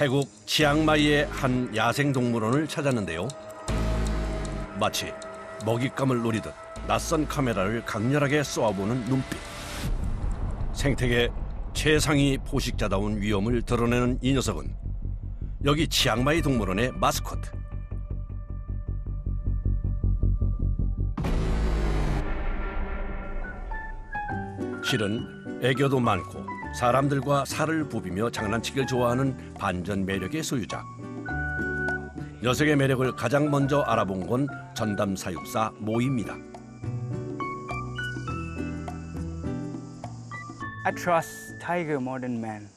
태국 치앙마이의 한 야생동물원을 찾았는데요. 마치 먹잇감을 노리듯 낯선 카메라를 강렬하게 쏘아보는 눈빛. 생태계 최상위 포식자다운 위험을 드러내는 이 녀석은 여기 치앙마이 동물원의 마스코트. 실은 애교도 많고 사람들과 살을 부비며 장난치기를 좋아하는 반전 매력의 소유자. 녀석의 매력을 가장 먼저 알아본 건 전담 사육사 모입니다. I trust tiger more than man.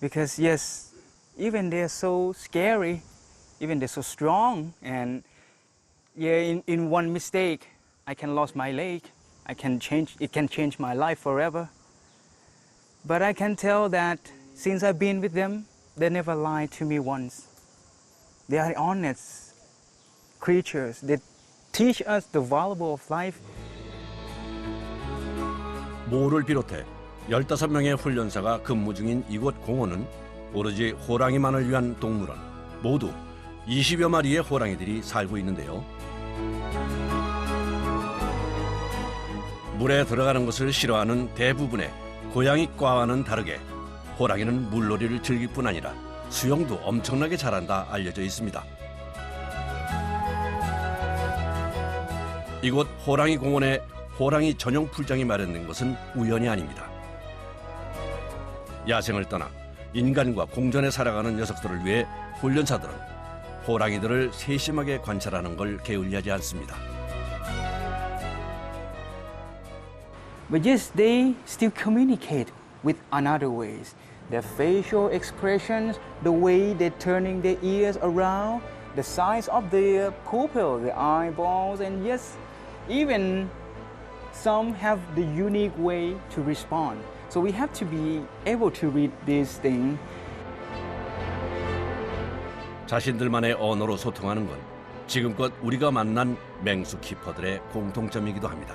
Because yes, even they're so scary, even they're so strong, and yeah, in, in one mistake, I can lose my leg. I can change. It can change my life forever. But I can tell that since I've been with them, they never lied to me once. They are honest creatures. They teach us the value of life 모를 비롯해 15명의 훈련사가 근무 중인 이곳 공원은 오로지 호랑이만을 위한 동물원. 모두 20여 마리의 호랑이들이 살고 있는데요. 물에 들어가는 것을 싫어하는 대부분의 고양이과와는 다르게 호랑이는 물놀이를 즐길 뿐 아니라 수영도 엄청나게 잘한다 알려져 있습니다. 이곳 호랑이 공원에 호랑이 전용 풀장이 마련된 것은 우연이 아닙니다. 야생을 떠나 인간과 공존해 살아가는 녀석들을 위해 훈련사들은 호랑이들을 세심하게 관찰하는 걸 게을리하지 않습니다. But yes, they still communicate with another ways. Their facial expressions, the way they're turning their ears around, the size of their pupil, the eyeballs, and yes, even some have the unique way to respond. So we have to be able to read this thing 자신들만의 언어로 소통하는 건 지금껏 우리가 만난 맹수 키퍼들의 공통점이기도 합니다.